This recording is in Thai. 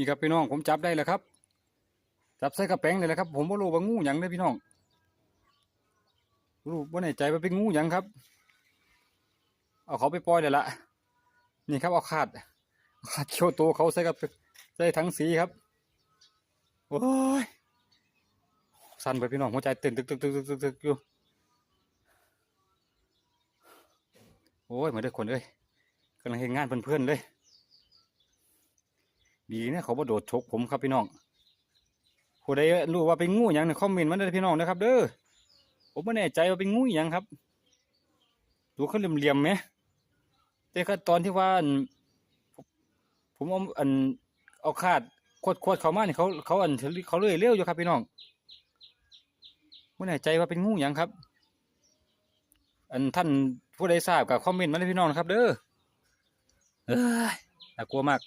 นี่ครับพี่น้องผมจับได้แล้วครับ จับใส่กระแป้งเลยแหละครับ ผมบ่รู้ว่างูหยังเลยพี่น้องรู้บ่แน่ใจว่าเป็นงูหยังครับ เอาเขาไปปล่อยเลยละนี่ครับเอาขาดขาดเขียวโตเขาใส่กับใส่ถังสีครับโอ้ยสั่นไปพี่น้องหัวใจเต้นตึกตึกตึกตึกตึกตึกอยู่โอ้ยเหมาเด้อคนเอ้ยกำลังเห็นงานเพื่อนๆเลย ดีนะเขาบ่โดดชกผมครับพี่น้องผู้ใดรู้ว่าเป็นงูหยังในคอมเมนต์มาได้พี่น้องนะครับ เด้อผมไม่แน่ใจว่าเป็นงูหยังครับดูเขาเหลี่ยมๆไหมแต่ก็ตอนที่ว่าผมเอาอันเอาคาดขวดขวดเขามาเนี่ยเขาเขาอันเขาเลยเลี้ยวอยู่ครับพี่น้องไม่แน่ใจว่าเป็นงูหยังครับ อันท่านผู้ใดทราบกับคอมเมนต์มาเลยพี่น้องนะครับ เด้อเอ้ยน่ากลัวมาก